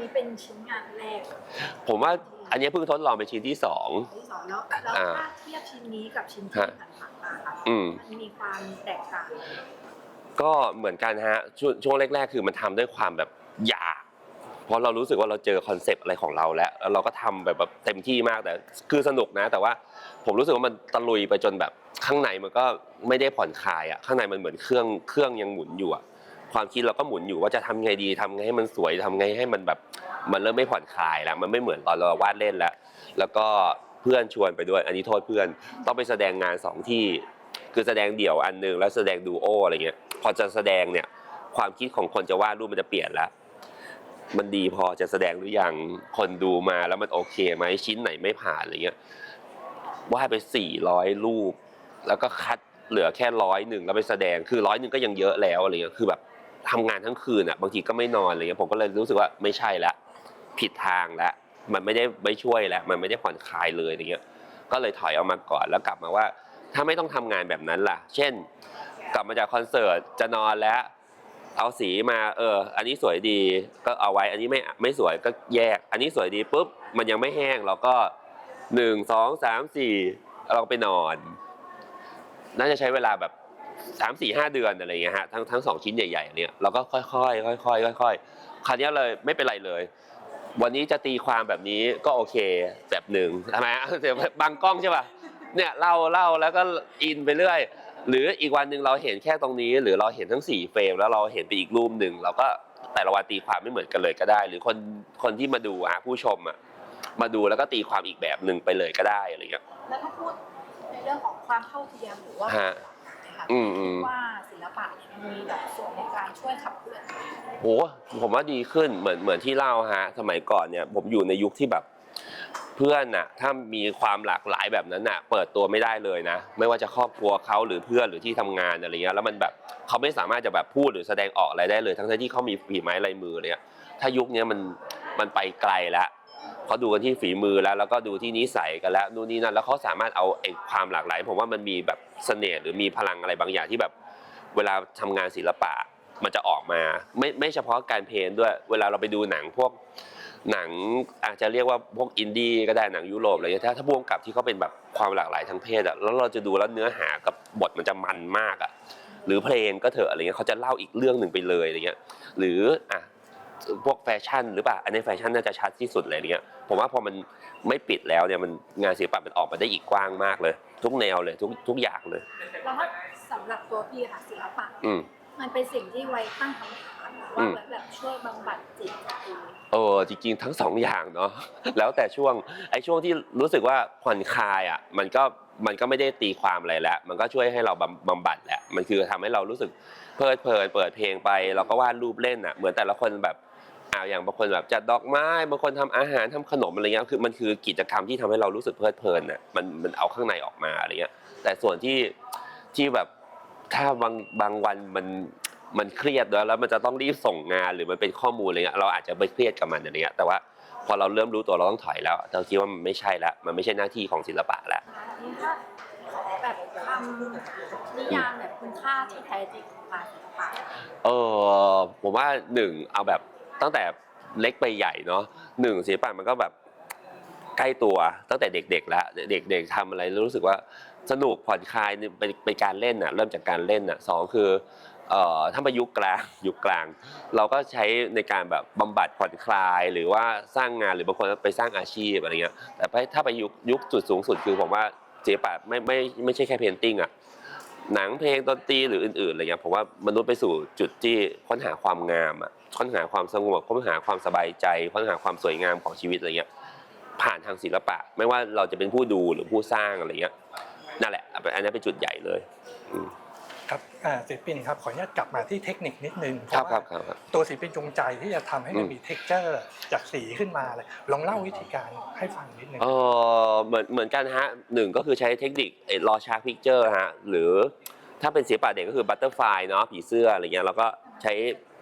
นี้เป็นชิ้นงานแรกผมว่าอันนี้เพิ่งทดลองเป็นชิ้นที่สอง ที่สองแล้วแล้วอ่าถ้าเทียบชิ้นนี้กับชิ้นที่ฮะผ่านๆมาค่ะอืม มันมีความแตกต่างก็เหมือนกันฮะช่วงช่วงแรก ๆ คือมันทำด้วยความแบบอยากเพราะเรารู้สึกว่าเราเจอคอนเซปต์อะไรของเราแล้วแล้วเราก็ทำแบบแบบเต็มที่มากแต่คือสนุกนะ แต่ว่าผมรู้สึกว่ามันตะลุยไปจนแบบข้างในมันก็ไม่ได้ผ่อนคลายอะข้างในมันเหมือนเครื่องเครื่องยังหมุนอยู่อะ ความคิดเราก็หมุนอยู่ว่าจะทำไงดีทำไงให้มันสวยทำไงให้มันแบบมันเริ่มไม่ผ่อนคลายแล้วมันไม่เหมือนตอนเราวาดเล่นแล้วแล้วก็เพื่อนชวนไปด้วย อันนี้โทษเพื่อน ต้องไปแสดงงานสองที่ คือแสดงเดี่ยวอันหนึ่งแล้วแสดงดูโออะไรเงี้ยพอจะแสดงเนี่ยความคิดของคนจะวาดรูปมันจะเปลี่ยนแล้วมันดีพอจะแสดงหรือยังคนดูมาแล้วมันโอเคไหมชิ้นไหนไม่ผ่านอะไรเงี้ยวาดไปสี่ร้อยรูป แล้วก็คัดเหลือแค่ร้อยหนึ่งแล้วไปแสดงคือร้อยหนึ่งก็ยังเยอะแล้วอะไรเงี้ยคือแบบ ทำงานทั้งคืนอะบางทีก็ไม่นอนอะไรเงี้ยผมก็เลยรู้สึกว่าไม่ใช่ละผิดทางแล้วมันไม่ได้ไม่ช่วยแล้วมันไม่ได้ผ่อนคลายเลยอะไรเงี้ยก็เลยถอยออกมาก่อนแล้วกลับมาว่า ถ้าไม่ต้องทำงานแบบนั้นล่ะ เช่น กลับมาจากคอนเสิร์ตจะนอนแล้ว เอาสีมาเออ อันนี้สวยดีก็เอาไว้ อันนี้ไม่ไม่สวยก็แยก อันนี้สวยดีปุ๊บมันยังไม่แห้งเราก็หนึ่งสองสามสี่เราไปนอน น่าจะใช้เวลาแบบ สามสี่ห้าเดือนอะไรอย่างเงี้ยฮะทั้งทั้งสองชิ้นใหญ่ๆเนี่ยเราก็ค่อยๆค่อยๆค่อยๆคราวเนี้ยเลยไม่เป็นไรเลย วันนี้จะตีความแบบนี้ก็โอเคแบบหนึ่งทำไมฮะเดี๋ยวบางกล้องใช่ป่ะเนี่ยเล่าเล่าแล้วก็อินไปเรื่อย หรืออีกวันหนึ่งเราเห็นแค่ตรงนี้ หรือเราเห็นทั้งสี่เฟรมแล้วเราเห็นไปอีกรูปหนึ่งเราก็แต่ละวันตีความไม่เหมือนกันเลยก็ได้ หรือคนคนที่มาดูอะผู้ชมอะมาดูแล้วก็ตีความอีกแบบหนึ่งไปเลยก็ได้อะไรเงี้ยแล้วถ้าพูดในเรื่องของความเท่าเทียมหรือว่า ว่าศิลปะเนี่ยมันมีแบบส่วนในการช่วยขับเคลื่อนโหผมว่าดีขึ้นเหมือนเหมือนที่เล่าฮะ สมัยก่อนเนี่ยผมอยู่ในยุคที่แบบเพื่อนน่ะถ้ามีความหลากหลายแบบนั้นน่ะ เปิดตัวไม่ได้เลยนะ ไม่ว่าจะครอบครัวเขาหรือเพื่อนหรือที่ทำงานอะไรเงี้ยแล้วมันแบบเขาไม่สามารถจะแบบพูดหรือแสดงออกอะไรได้เลย ทั้งๆที่เขามีฝีไม้ลายมือเนี่ยถ้ายุคเนี้ยมันมันไปไกลแล้ว เขาดูกันที่ฝีมือแล้ว แล้วก็ดูที่นิสัยกันแล้วนู่นนี่นั่นแล้วเขาสามารถเอาไอ้ความหลากหลาย ผมว่ามันมีแบบเสน่ห์หรือมีพลังอะไรบางอย่างที่แบบ เวลาทำงานศิลปะมันจะออกมา ไม่ไม่เฉพาะการเพลนด้วย เวลาเราไปดูหนังพวกหนังอาจจะเรียกว่าพวกอินดี้ก็ได้หนังยุโรปอะไรเงี้ยถ้าถ้าพ่วงกับที่เขาเป็นแบบความหลากหลายทางเพศอะแล้วเราจะดูแล้วเนื้อหากับบทมันจะมันมากอะหรือเพลงก็เถอะอะไรเงี้ยเขาจะเล่าอีกเรื่องหนึ่งไปเลยอะไรเงี้ยหรืออะ พวกแฟชั่นหรือเปล่าอันนี้แฟชั่นน่าจะชัดที่สุดเลยอะไรเงี้ยผมว่าพอมันไม่ปิดแล้วเนี่ยมันงานศิลปะมันออกมาได้อีกกว้างมากเลย ทุกแนวเลยทุกทุกอย่างเลย แล้วถ้าสำหรับตัวพี่ค่ะศิลปะ อืม มันเป็นสิ่งที่ไว้ตั้งคำถาม อืว่ามแบบช่วยบำบัดจิตใจเออจริงๆทั้งสองอย่างเนาะแล้วแต่ช่วงไอ้ช่วงที่รู้สึกว่าผ่อนคลายอะมันก็มันก็ไม่ได้ตีความอะไรแล้ว มันก็ช่วยให้เราบำบำบัดแหละมันคือทำให้เรารู้สึกเพลิดเพลินเปิดเพลงไปเราก็วาดรูปเล่นอะเหมือนแต่ละคนแบบอ่าอย่างบางคนแบบจัดดอกไม้บางคนทำอาหารทำขนมอะไรเงี้ยคือมันคือกิจกรรมที่ทำให้เรารู้สึกเพลิดเพลินอะมันมันเอาข้างในออกมาอะไรเงี้ยแต่ส่วนที่ที่แบบถ้าบางบางวันมัน มันเครียดแล้วแล้วมันจะต้องรีบส่งงานหรือมันเป็นข้อมูลอะไรเงี้ยเราอาจจะไปเครียดกับมันอะไรเงี้ยแต่ว่าพอเราเริ่มรู้ตัวเราต้องถอยแล้วเราคิดว่ามันไม่ใช่แล้วมันไม่ใช่หน้าที่ของศิลปะแล้วนะคะทีนี้ถ้าขอแบบคำนิยามแบบคุณค่าที่แท้จริงของงานศิลปะเออผมว่าหนึ่งเอาแบบตั้งแต่เล็กไปใหญ่เนาะหนึ่งศิลปะมันก็แบบใกล้ตัวตั้งแต่เด็กๆแล้วเด็กๆทำอะไรแล้วรู้สึกว่าสนุกผ่อนคลายเนี่ยเป็นเป็นการเล่นอะเริ่มจากการเล่นอะสองคือเอ่อ ถ้ามายุคกลางยุคกลาง เราก็ใช้ในการแบบบำบัดผ่อนคลายหรือว่าสร้างงานหรือบางคนไปสร้างอาชีพอะไรเงี้ยแต่ถ้าไปยุคยุคจุดสูงสุดคือผมว่าศิลปะไม่ไม่ไม่ใช่แค่เพนติ้งอะหนังเพลงดนตรีหรืออื่นๆอะไรเงี้ยผมว่ามนุษย์ไปสู่จุดที่ค้นหาความงามอะค้นหาความสงบค้นหาความสบายใจค้นหาความสวยงามของชีวิตอะไรเงี้ยผ่านทางศิลปะ ไม่ว่าเราจะเป็นผู้ดูหรือผู้สร้างอะไรเงี้ยนั่นแหละอันนี้เป็นจุดใหญ่เลยอื ครับอ่าศิลปินครับขออนุญาตกลับมาที่เทคนิคนิดนึงเพครับราะครับว่าครับครับ ตัวศิลปินจงใจที่จะทำให้มันอืม มีเท็กเจอร์จากสีขึ้นมาเลยลองเล่าวิธีการให้ฟังนิดนึง เออเหมือนเหมือนกันฮะหนึ่งก็คือใช้เทคนิครอชาร์กพิกเจอร์ฮะหรือถ้าเป็นศิลปะเด็กก็คือบัตเตอร์ไฟเนาะผีเสื้ออะไรเงี้ยแล้วก็ใช้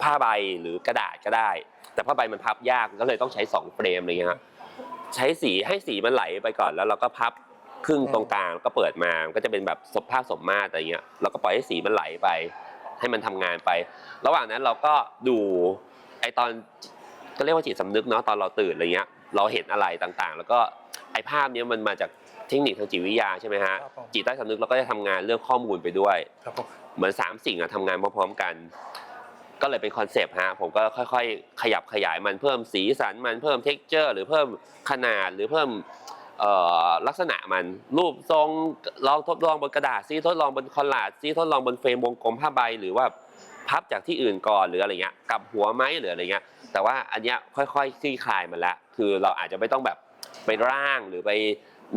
ผ้าใบหรือกระดาษก็ได้ แต่ผ้าใบมันพับยากก็เลยต้องใช้สองเฟรมอะไรเงี้ยฮะใช้สีให้สีมันไหลไปก่อนแล้วเราก็พับ ครึ่งตรงกลางแล้วก็เปิดมามันก็จะเป็นแบบสภาพสมมาตรอะไรเงี้ยเราก็ปล่อยให้สีมันไหลไป ให้มันทำงานไป ระหว่างนั้นเราก็ดูไอตอนก็เรียกว่าจิตสำนึกเนาะตอนเราตื่นอะไรเงี้ย เราเห็นอะไรต่างๆ แล้วก็ไอ้ภาพเนี้ยมันมาจากเทคนิคทางจิตวิทยาใช่ไหมฮะครับผมจิตใต้สำนึกเราก็จะทำงานเรื่องข้อมูลไปด้วยครับผมเหมือนสามสิ่งอะทำงานพร้อมๆกัน ก็เลยเป็นคอนเซปต์ฮะผมก็ค่อยๆ ขยับขยายมันเพิ่มสีสันมันเพิ่มเท็กเจอร์ หรือเพิ่มขนาดหรือเพิ่มเอ่อ ลักษณะมันรูปทรงลองทดลองบนกระดาษซิทดลองบนคอลลาจซิทดลองบนเฟรมวงกลมผ้าใบหรือว่าพับจากที่อื่นก่อนหรืออะไรเงี้ยกลับหัวไหมหรืออะไรเงี้ย แต่ว่าอันเนี้ยค่อยๆคลี่คลายมันละคือเราอาจจะไม่ต้องแบบไปร่างหรือไป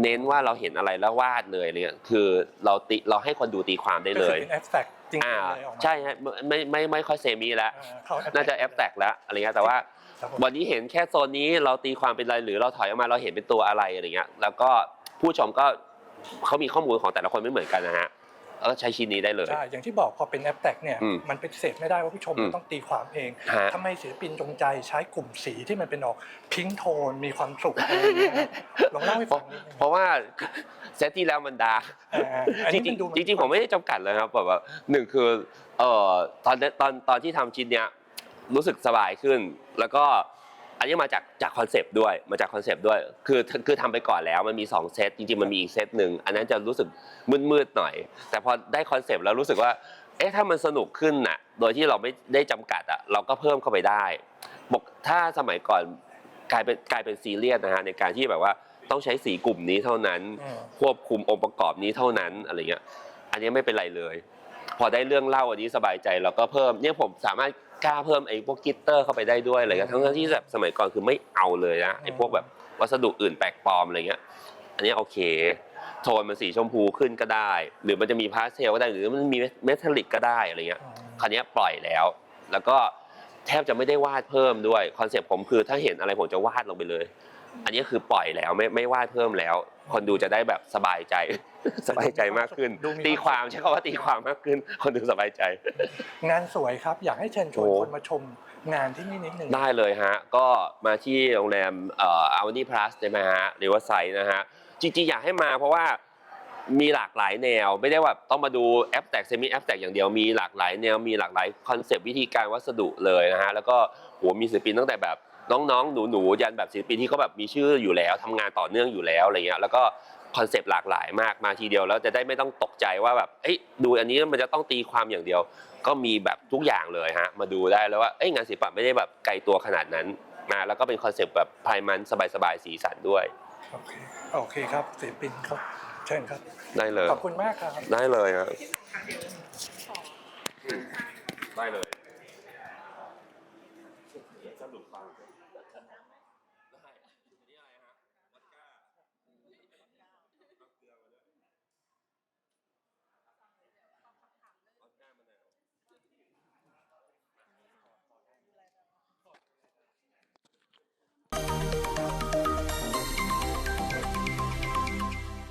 เน้นว่าเราเห็นอะไรแล้ววาดเลยอะไรเนี่ยคือเราติเราให้คนดูตีความได้ก็เลคือยเป็นแอ s แ r ็กจริงๆอ่าเลยออกมาใช่ฮะไม่ไม่ไม่ค่อยเซมิแล้วอ่าเข้น่าจะแอปแตกแล้วอะไรเงี้ยแต่ว่า ครับผมวันนี้เห็นแค่โซนนี้เราตีความเป็นอะไรหรือเราถอยออกมาเราเห็นเป็นตัวอะไรอะไรเงี้ย แล้วก็ผู้ชมก็เขามีข้อมูลของแต่ละคนไม่เหมือนกันนะฮะแล้วก็ใช้ชิ้นนี้ได้เลย ใช่อย่างที่บอกพอเป็นแอปแ r ็กเนี่ยอืมมันปฏิเสธไม่ได้ว่าผู้ชมอืมต้องตีความเองฮะ ทำไมศิลปินจงใจใช้กลุ่มสีที่มันเป็นออกพิงโทนมีความสุขอะไรอย่างเงี้ยลองเล่าให้เพฟัราะงนิดนึงเพราะว่าเซตที่แล้วมันดาร์ก อ่าอันจนี้ริงมันดูๆจริงๆผมไม่ได้จำกัดเลยครับแบบว่าหนึ่งคือเอ่อตอนตอนตอนที่ทำชิ้นเนี้ย รู้สึกสบายขึ้น แล้วก็อันนี้มาจากจากคอนเซปต์ด้วยมาจากคอนเซปต์ด้วยคือคือทำไปก่อนแล้วมันมี 2 เซตจริงๆมันมีอีกเซตหนึ่งอันนั้นจะรู้สึกมืดๆหน่อย แต่พอได้คอนเซปต์แล้วรู้สึกว่าเอ๊ะถ้ามันสนุกขึ้นน่ะโดยที่เราไม่ได้จำกัดอะเราก็เพิ่มเข้าไปได้บอกถ้าสมัยก่อนกลายเป็นกลายเป็นซีเรียสนะฮะในการที่แบบว่าต้องใช้สีกลุ่มนี้เท่านั้นอืมควบคุมองค์ประกอบนี้เท่านั้นอะไรเงี้ยอันนี้ไม่เป็นไรเลย พอได้เรื่องเล่าอันนี้สบายใจเราก็เพิ่มเนี่ยผมสามารถ กล้าเพิ่มไอ้พวกกิตเตอร์เข้าไปได้ด้วยอะไรเงี้ยทั้งๆที่แบบสมัยก่อนคือไม่เอาเลยนะไอ้พวกแบบวัสดุอื่นแปลกปลอมอะไรเงี้ย อันนี้โอเค โทนมันสีชมพูขึ้นก็ได้ หรือมันจะมีพาสเทลก็ได้หรือมันมีเมทัลลิกก็ได้อะไรเงี้ยอืมคราวนี้ปล่อยแล้ว แล้วก็แทบจะไม่ได้วาดเพิ่มด้วยคอนเซ็ปต์ผมคือถ้าเห็นอะไรผมจะวาดลงไปเลย อันนี้คือปล่อยแล้วไม่ไม่วาดเพิ่มแล้ว คนดูจะได้แบบสบายใจ สบายใจมากขึ้น ดูมีตีความใช้คำว่าตีความมากขึ้น คนดูสบายใจ งานสวยครับ อยากให้เชิญชวนโอ้ คนมาชมงานที่นี่นิดนึง ได้เลยฮะ ก็มาที่โรงแรมเอ่ออาวนี่พลัสได้ไหมฮะหรือว่าไซต์นะฮะ จริงๆ อยากให้มาเพราะว่ามีหลากหลายแนว ไม่ได้ว่าต้องมาดูแอปแตกเซมิแอปแตกอย่างเดียวมีหลากหลายแนวมีหลากหลายคอนเซปต์วิธีการวัสดุเลยนะฮะ แล้วก็โหมีศิลปินตั้งแต่แบบ น้องๆ หนูๆยันแบบศิลปินที่เขาแบบมีชื่ออยู่แล้วทำงานต่อเนื่องอยู่แล้วอะไรเงี้ยแล้วก็คอนเซปต์หลากหลายมากมาทีเดียวแล้วจะได้ไม่ต้องตกใจว่าแบบเอ้ยดูอันนี้มันจะต้องตีความอย่างเดียว ก็มีแบบทุกอย่างเลยฮะมาดูได้แล้วว่าเอ้ยงานศิลปะไม่ได้แบบไกลตัวขนาดนั้นมาแล้วก็เป็นคอนเซปต์แบบพายมันสบายๆสีสันด้วยโอเคโอเคครับศิลปินครับเชิญครับได้เลยขอบคุณมากครับได้เลยครับได้เลย